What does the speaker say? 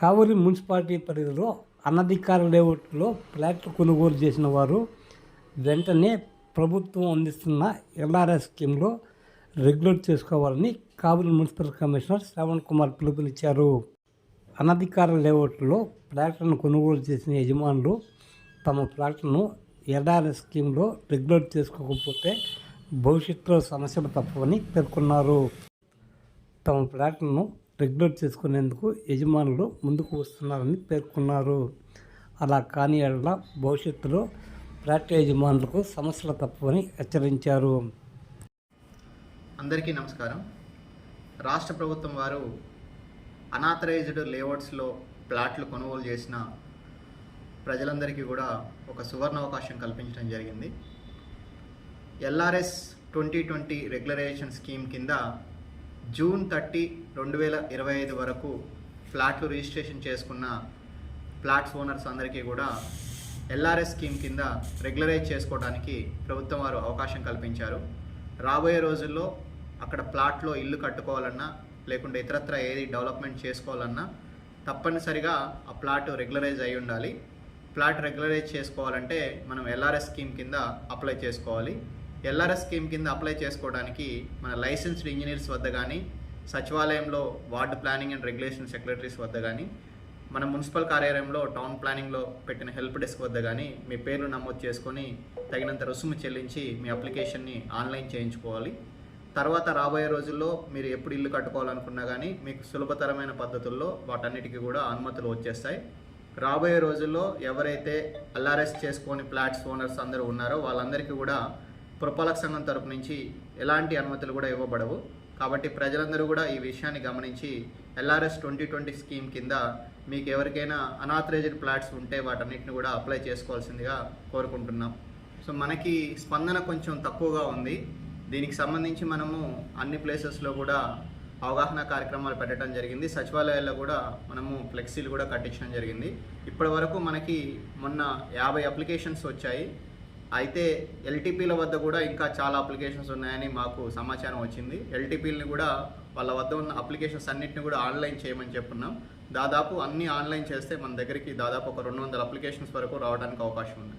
కావలి municipality పరిధిలో అనధికార లేఅవుట్లో ఫ్లాట్లు కొనుగోలు చేసిన వారు వెంటనే ప్రభుత్వం అందిస్తున్న ఎల్ఆర్ఎస్ స్కీమ్లో రెగ్యులేట్ చేసుకోవాలని కావలి మున్సిపల్ కమిషనర్ శ్రవణ్ కుమార్ పిలుపునిచ్చారు. అనధికార లేఅవుట్లో ఫ్లాట్లను కొనుగోలు చేసిన యజమానులు తమ ఫ్లాట్లను ఎల్ఆర్ఎస్ స్కీమ్లో రెగ్యులేట్ చేసుకోకపోతే భవిష్యత్తులో సమస్యలు తప్పవని పేర్కొన్నారు. తమ ఫ్లాట్లను రెగ్యులేట్ చేసుకునేందుకు యజమానులు ముందుకు వస్తున్నారని పేర్కొన్నారు. అలా కాని ఎడల భవిష్యత్తులో ఫ్లాట్ యజమానులకు సమస్యలు తప్పవని హెచ్చరించారు. అందరికీ నమస్కారం. రాష్ట్ర ప్రభుత్వం వారు అనాథరైజ్డ్ లేఅవుట్స్లో ప్లాట్లు కొనుగోలు చేసిన ప్రజలందరికీ కూడా ఒక సువర్ణ అవకాశం కల్పించడం జరిగింది. LRS twenty twenty regularisation scheme కింద జూన్ థర్టీ రెండు వేల ఇరవై ఐదు వరకు ఫ్లాట్లు రిజిస్ట్రేషన్ చేసుకున్న ఫ్లాట్స్ ఓనర్స్ అందరికీ కూడా ఎల్ఆర్ఎస్ స్కీమ్ కింద రెగ్యులరైజ్ చేసుకోవడానికి ప్రభుత్వం వారు అవకాశం కల్పించారు. రాబోయే రోజుల్లో అక్కడ ప్లాట్లో ఇల్లు కట్టుకోవాలన్నా లేకుంటే ఇతరత్ర ఏది డెవలప్మెంట్ చేసుకోవాలన్నా తప్పనిసరిగా ఆ ప్లాట్ రెగ్యులరైజ్ అయి ఉండాలి. ప్లాట్ రెగ్యులరైజ్ చేసుకోవాలంటే మనం ఎల్ఆర్ఎస్ స్కీమ్ కింద అప్లై చేసుకోవాలి. ఎల్ఆర్ఎస్ స్కీమ్ కింద అప్లై చేసుకోవడానికి మన లైసెన్స్డ్ ఇంజనీర్స్ వద్ద కానీ సచివాలయంలో ward planning and regulation secretaries వద్ద కానీ మన మున్సిపల్ కార్యాలయంలో టౌన్ ప్లానింగ్లో పెట్టిన హెల్ప్ డెస్క్ వద్ద కానీ మీ పేర్లు నమోదు చేసుకొని తగినంత రుసుము చెల్లించి మీ అప్లికేషన్ని ఆన్లైన్ చేయించుకోవాలి. తర్వాత రాబోయే రోజుల్లో మీరు ఎప్పుడు ఇల్లు కట్టుకోవాలనుకున్నా కానీ మీకు సులభతరమైన పద్ధతుల్లో వాటన్నిటికీ కూడా అనుమతులు వచ్చేస్తాయి. రాబోయే రోజుల్లో ఎవరైతే ఎల్ఆర్ఎస్ చేసుకొని ఫ్లాట్స్ ఓనర్స్ అందరూ ఉన్నారో వాళ్ళందరికీ కూడా పురపాలక సంఘం తరపు నుంచి ఎలాంటి అనుమతులు కూడా ఇవ్వబడవు. కాబట్టి ప్రజలందరూ కూడా ఈ విషయాన్ని గమనించి ఎల్ఆర్ఎస్ ట్వంటీ ట్వంటీ స్కీమ్ కింద మీకు ఎవరికైనా అనాథరైజ్డ్ ప్లాట్స్ ఉంటే వాటన్నిటిని కూడా అప్లై చేసుకోవాల్సిందిగా కోరుకుంటున్నాం. సో మనకి స్పందన కొంచెం తక్కువగా ఉంది. దీనికి సంబంధించి మనము అన్ని ప్లేసెస్లో కూడా అవగాహన కార్యక్రమాలు పెట్టడం జరిగింది. సచివాలయాల్లో కూడా మనము ఫ్లెక్సీలు కూడా కట్టించడం జరిగింది. ఇప్పటి వరకు మనకి మొన్న యాభై అప్లికేషన్స్ వచ్చాయి. అయితే ఎల్టీపీల వద్ద కూడా ఇంకా చాలా అప్లికేషన్స్ ఉన్నాయని మాకు సమాచారం వచ్చింది. ఎల్టీపీలని కూడా వాళ్ళ వద్ద ఉన్న అప్లికేషన్స్ అన్నింటిని కూడా ఆన్లైన్ చేయమని చెప్పున్నాం. దాదాపు అన్నీ ఆన్లైన్ చేస్తే మన దగ్గరికి దాదాపు ఒక రెండు వందల అప్లికేషన్స్ వరకు రావడానికి అవకాశం ఉంది.